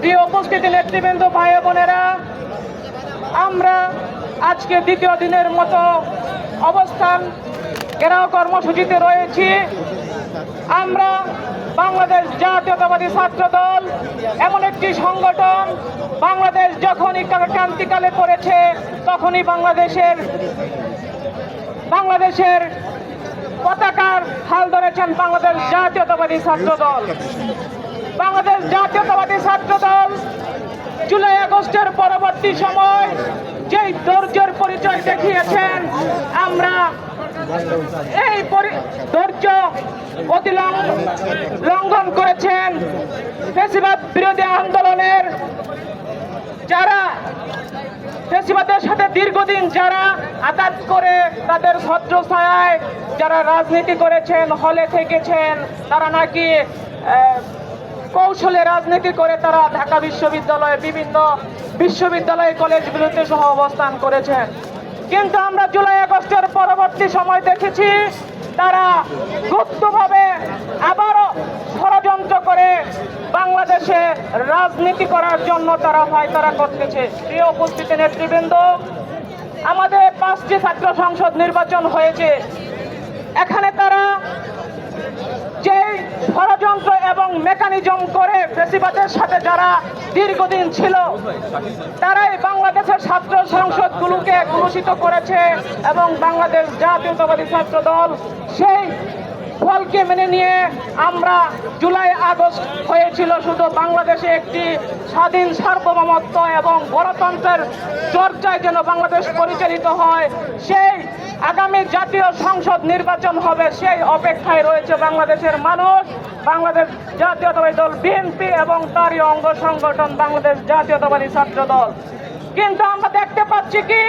প্রিয় উপস্থিতি নেতৃবৃন্দ, ভাই বোনেরা, আমরা আজকে দ্বিতীয় দিনের মতো অবস্থান ঘেরাও কর্মসূচিতে রয়েছি। আমরা বাংলাদেশ জাতীয়তাবাদী ছাত্র দল এমন একটি সংগঠন, বাংলাদেশ যখনই ক্রান্তিকালে পড়েছে, তখনই বাংলাদেশের বাংলাদেশের পতাকার হাল ধরেছেন বাংলাদেশ জাতীয়তাবাদী ছাত্র দল। বাংলাদেশ জাতীয়তাবাদী ছাত্র দল জুলাই আগস্টের পরবর্তী সময় যেই ধৈর্যের পরিচয় দেখিয়েছেন, আমরা এই ধৈর্য লঙ্ঘন করেছেন। ফেসিবাদ বিরোধী আন্দোলনের যারা, ফেসিবাদের সাথে দীর্ঘদিন যারা আঘাত করে তাদের ছত্র ছায়ায় যারা রাজনীতি করেছেন, হলে থেকেছেন, তারা নাকি কৌশলে রাজনীতি করে তারা ঢাকা বিশ্ববিদ্যালয়ে বিভিন্ন বিশ্ববিদ্যালয় কলেজগুলোতে সহ অবস্থান করেছেন। কিন্তু আমরা জুলাই আগস্টের পরবর্তী সময় দেখেছি, তারা গুপ্তভাবে আবারও ষড়যন্ত্র করে বাংলাদেশে রাজনীতি করার জন্য তারা তারা করতেছে। প্রিয় উপস্থিতি নেতৃবৃন্দ, আমাদের পাঁচটি ছাত্র সংসদ নির্বাচন হয়েছে। এখানে তারা ষড়যন্ত্র এবং মেকানিজম করে বেশিবাদের সাথে যারা দীর্ঘদিন ছিল, তারাই বাংলাদেশের ছাত্র সংসদগুলোকে কলুষিত করেছে এবং বাংলাদেশ জাতীয়তাবাদী ছাত্র দল সেই ফলকে মেনে নিয়ে আমরা জুলাই আগস্ট হয়েছিল শুধু বাংলাদেশে একটি স্বাধীন সার্বভৌমত্ব এবং গণতন্ত্রের চর্চায় যেন বাংলাদেশ পরিচালিত হয়, সেই আগামী জাতীয় সংসদ নির্বাচন হবে, সেই অপেক্ষায় রয়েছে বাংলাদেশের মানুষ। বাংলাদেশ জাতীয়তাবাদী দল, বিএনপি এবং তারই অঙ্গ সংগঠন বাংলাদেশ জাতীয়তাবাদী ছাত্র দল কিন্তু আমরা দেখতে পাচ্ছি কি,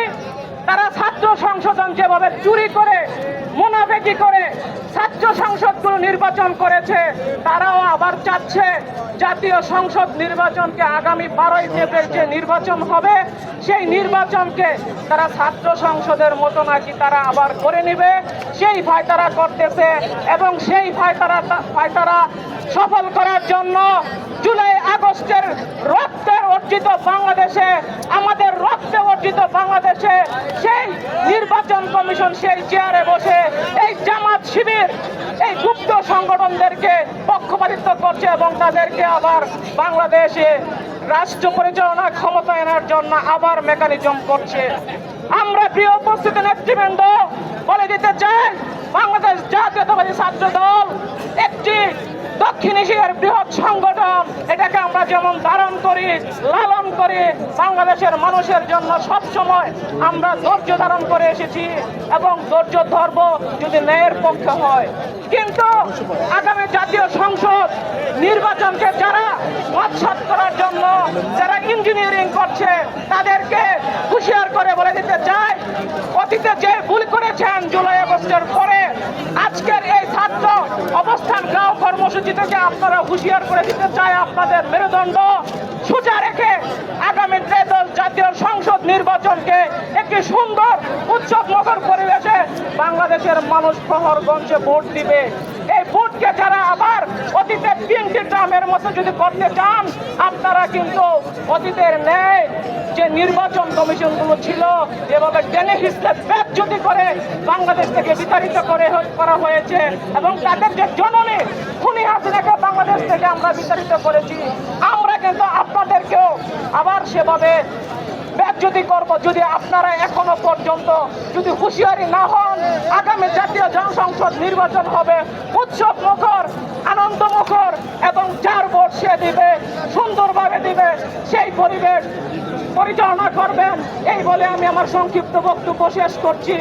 তারা ছাত্র সংশোধন যেভাবে চুরি করে, মুনাফেকি করে সংসদগুলো নির্বাচন করেছে, তারাও আবার চাচ্ছে জাতীয় সংসদ নির্বাচনকে আগামী বারোই মেপের যে নির্বাচন হবে, সেই নির্বাচনকে তারা ছাত্র সংসদের মতো নাকি তারা আবার করে নেবে, সেই ফায়তারা তারা করতেছে এবং সেই ফায়তারা তারা ভয় তারা সফল করার জন্য জুলাই আগস্টের রক্তের অর্জিত বাংলাদেশে আমাদের রক্তে অর্জিত বাংলাদেশে সেই নির্বাচন কমিশন সেই চেয়ারে বসে এই জামাত শিবির, এই গুপ্ত সংগঠনদেরকে পক্ষপাতিত্ব করছে এবং তাদেরকে আবার বাংলাদেশে রাষ্ট্র পরিচালনা ক্ষমতা এনার জন্য আবার মেকানিজম করছে। আমরা প্রিয় উপস্থিতি নেতৃবৃন্দ, বলে দিতে চাই, বাংলাদেশ জাতীয়তাবাদী ছাত্র দল দক্ষিণ এশিয়ার বৃহৎ সংগঠন, এটাকে আমরা যেমন ধারণ করি, লালন করি, বাংলাদেশের মানুষের জন্য সব সময় আমরা ধৈর্য ধারণ করে এসেছি এবং ধৈর্য ধরব যদি ন্যায়ের পক্ষে হয়। কিন্তু আগামী জাতীয় সংসদ নির্বাচনকে যারা মৎসাত করার জন্য, যারা ইঞ্জিনিয়ারিং করছে, তাদেরকে হুঁশিয়ার করে বলে দিতে চাই, অতীতে যে ভুল করেছেন জুলাই আগস্টের পরে আজকের এই ছাত্র অবস্থান গাঁও থেকে আপনারা হুঁশিয়ার করে দিতে চাই আপনাদের মেরুদণ্ড সোজা রেখে আগামী ত্রেদল জাতীয় সংসদ নির্বাচনকে একটি সুন্দর উৎসব মুখর পরিবেশে বাংলাদেশের মানুষ প্রহরগঞ্জে ভোট দিবে। এই ভোটকে যারা আবার অতীতের তিনটি ট্রামের মতো যদি করতে চান, আপনারা কিন্তু অতীতের ন্যায় যে নির্বাচন কমিশনগুলো ছিল, যেভাবে টেনে হিসলে যদি করে বাংলাদেশ থেকে বিতাড়িত করে করা হয়েছে এবং তাদের যে জননী খুনি হাসিনাকে বাংলাদেশ থেকে আমরা বিতাড়িত করেছি, আমরা কিন্তু আপনাদেরকেও আবার সেভাবে যদি করব, যদি আপনারা এখনও পর্যন্ত যদি হুঁশিয়ারি না হন, আগামী জাতীয় জনসংসদ নির্বাচন হবে। উৎসব মুখর, আনন্দ মুখর, এবং যার ভোট সে দিবে, সুন্দরভাবে দিবে, সেই পরিবেশ পরিচালনা করবেন। এই বলে আমি আমার সংক্ষিপ্ত বক্তব্য শেষ করছি।